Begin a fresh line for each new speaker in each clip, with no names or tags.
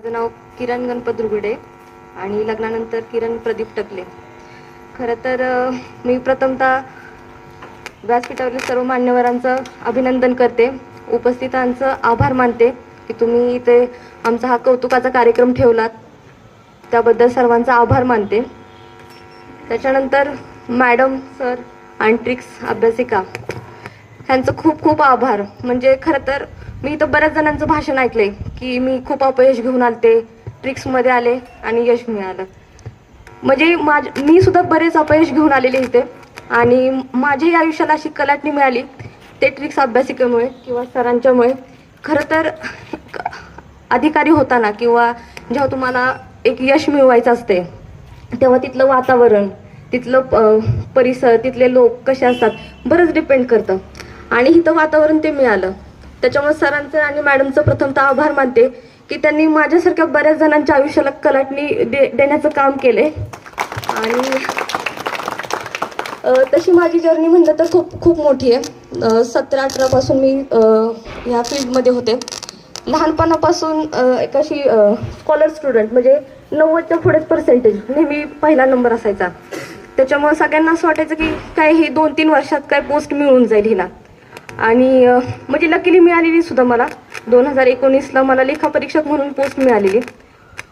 माझं नाव किरण गणपत दुर्गुडे आणि लग्नानंतर किरण प्रदीप टकले. खरं तर मी प्रथमतः व्यासपीठावरील सर्व मान्यवरांचं अभिनंदन करते. उपस्थितांचं आभार मानते की तुम्ही इथे आमचा हा कौतुकाचा कार्यक्रम ठेवलात. त्याबद्दल सर्वांचा आभार मानते. त्याच्यानंतर मॅडम सर आणि ट्रिक्स अभ्यासिका. ह्यांचं खूप खूप आभार. म्हणजे खरं तर मी इथं बऱ्याच जणांचं भाषण ऐकलंय की मी खूप अपयश घेऊन आलते ट्रिक्समध्ये आले आणि यश मिळालं. म्हणजे माझ मी सुद्धा बरेच अपयश घेऊन आलेले इथे आणि माझ्याही आयुष्याला अशी कलाटणी मिळाली ते ट्रिक्स अभ्यासिकेमुळे किंवा सरांच्यामुळे. खरं तर अधिकारी होताना किंवा जेव्हा तुम्हाला एक यश मिळवायचं असते तेव्हा तिथलं वातावरण तिथलं परिसर तिथले लोक कसे असतात बरंच डिपेंड करतं. आणि इथं वातावरण ते मिळालं. त्याच्यामुळे सरांचं आणि मॅडमचं प्रथमतः आभार मानते की त्यांनी माझ्यासारख्या बऱ्याच जणांच्या आयुष्याला कलाटणी दे देण्याचं काम केले आणि तशी माझी जर्नी म्हणलं तर खूप खूप मोठी आहे. सतरा अठरापासून मी ह्या फील्डमध्ये होते. लहानपणापासून एक अशी स्कॉलर स्टुडंट म्हणजे नव्वदच्या पुढेच पर्सेंटेज नेहमी पहिला नंबर असायचा. त्याच्यामुळे सगळ्यांना असं वाटायचं की काय ही दोन तीन वर्षात काय पोस्ट मिळून जाईल हिला. आणि म्हणजे लकीली मिळालेली सुद्धा मला. दोन हजार एकोणीसला मला लेखापरीक्षक म्हणून पोस्ट मिळालेली.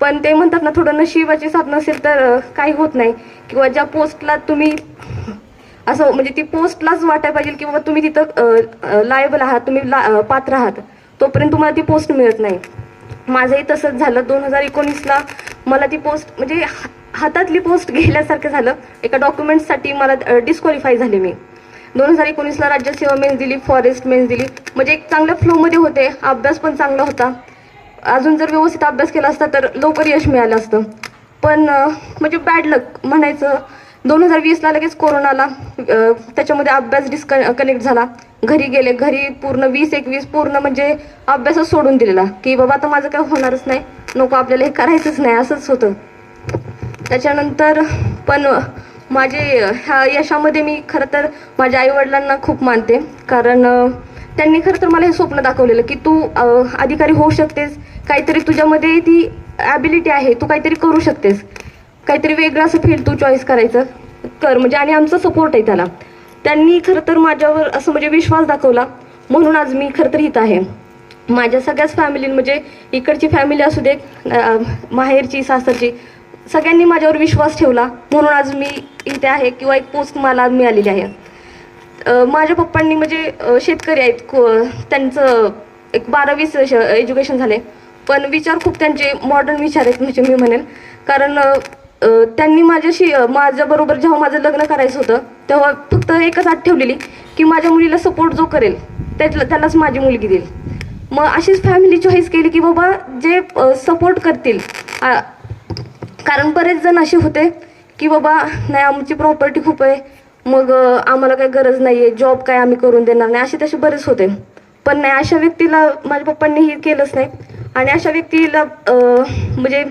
पण ते म्हणतात ना थोडं नशिबाची साथ नसेल तर काही होत नाही. किंवा ज्या पोस्टला तुम्ही असं म्हणजे ती पोस्टलाच वाटायला पाहिजे की बाबा तुम्ही तिथं लायबल आहात तुम्ही ला पात्र आहात तोपर्यंत तुम्हाला ती पोस्ट मिळत नाही. माझंही तसंच झालं. दोन हजार एकोणीसला मला ती पोस्ट म्हणजे हा- हातातली पोस्ट गेल्यासारखं झालं. एका डॉक्युमेंटसाठी मला डिस्क्वालिफाय झाले मी. दोन हजार एकोणीसला राज्यसेवा मेन्स दिली फॉरेस्ट मेन्स दिली. म्हणजे एक चांगल्या फ्लोमध्ये होते. अभ्यास पण चांगला होता. अजून जर व्यवस्थित अभ्यास केला असता तर लवकर यश मिळालं असतं. पण म्हणजे बॅड लक म्हणायचं दोन हजार वीसला लगेच कोरोनाला त्याच्यामध्ये अभ्यास डिस्क कनेक्ट झाला. घरी गेले. घरी पूर्ण वीस एकवीस पूर्ण म्हणजे अभ्यासच सोडून दिलेला. की बाबा आता माझं काय होणारच नाही. नको आपल्याला हे करायचंच नाही. असंच होतं. त्याच्यानंतर पण माझे ह्या यशामध्ये मी खरं तर माझ्या आईवडिलांना खूप मानते. कारण त्यांनी खरं तर मला हे स्वप्न दाखवलेलं की तू अधिकारी होऊ शकतेस. काहीतरी तुझ्यामध्ये ती ॲबिलिटी आहे तू काहीतरी करू शकतेस. काहीतरी वेगळं असं फील्ड तू चॉईस करायचं कर. म्हणजे आणि आमचा सपोर्ट आहे त्याला. त्यांनी खरं तर माझ्यावर असं म्हणजे विश्वास दाखवला. म्हणून आज मी खरं तर इथं आहे. माझ्या सगळ्याच फॅमिली म्हणजे इकडची फॅमिली असू दे माहेरची सासरची सगळ्यांनी माझ्यावर विश्वास ठेवला. म्हणून आज मी इथे आहे किंवा एक पोस्ट मला मिळालेली आहे. माझ्या पप्पांनी म्हणजे शेतकरी आहेत. को- त्यांचं एक बारावीच एज्युकेशन झाले. पण विचार खूप त्यांचे मॉडर्न विचार आहेत म्हणजे मी म्हणेन. कारण त्यांनी माझ्याशी माझ्याबरोबर जेव्हा माझं लग्न करायचं होतं तेव्हा फक्त एकच आठ ठेवलेली की माझ्या मुलीला सपोर्ट जो करेल त्याला त्यालाच माझी मुलगी देईल. मग अशीच फॅमिली चॉईस केली की बाबा जे सपोर्ट करतील कारण बरेच जण असे होते की बाबा नाही आमची प्रॉपर्टी खूप आहे. मग आम्हाला काही गरज नाही आहे जॉब काय आम्ही करून देणार नाही. असे तसे बरेच होते. पण नाही अशा व्यक्तीला माझ्या पप्पांनी हे केलंच नाही. आणि अशा व्यक्तीला म्हणजे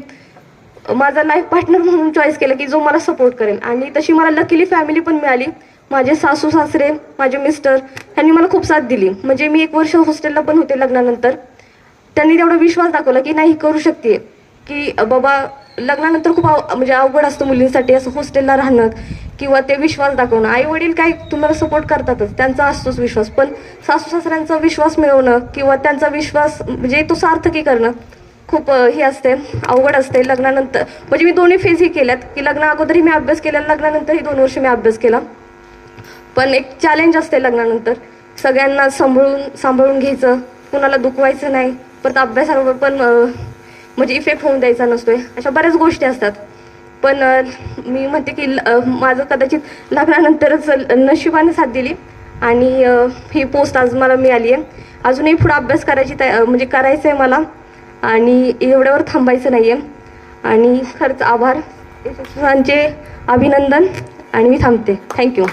माझा लाईफ पार्टनर म्हणून चॉईस केलं की जो मला सपोर्ट करेल. आणि तशी मला लकीली फॅमिली पण मिळाली. माझे सासू सासरे माझे मिस्टर यांनी मला खूप साथ दिली. म्हणजे मी एक वर्ष हॉस्टेलला पण होते लग्नानंतर. त्यांनी तेवढा विश्वास दाखवला की नाही करू शकते की बाबा लग्नानंतर खूप आव म्हणजे अवघड असतं मुलींसाठी असं हॉस्टेलला राहणं किंवा ते विश्वास दाखवणं. आई वडील काय तुम्हाला सपोर्ट करतातच त्यांचा असतोच विश्वास. पण सासू सासऱ्यांचा विश्वास मिळवणं किंवा त्यांचा विश्वास म्हणजे तो सार्थकी करणं खूप हे असते अवघड असते लग्नानंतर. म्हणजे मी दोन्ही फेजही केल्यात की लग्ना अगोदरही मी अभ्यास केला लग्नानंतरही दोन वर्ष मी अभ्यास केला. पण एक चॅलेंज असते लग्नानंतर सगळ्यांना सांभाळून सांभाळून घ्यायचं कुणाला दुखवायचं नाही परत अभ्यासाबरोबर पण म्हणजे इफेक्ट होऊन द्यायचा नसतोय. अशा बऱ्याच गोष्टी असतात. पण मी म्हणते की ल- माझं कदाचित लग्नानंतरच नशिबाने साथ दिली आणि ही पोस्ट आज मला मिळाली आहे. अजूनही पुढं अभ्यास करायची तया म्हणजे करायचं आहे मला आणि एवढ्यावर थांबायचं नाही आहे आणि खरंच आभार. यशस्वींचे अभिनंदन आणि मी थांबते. थँक्यू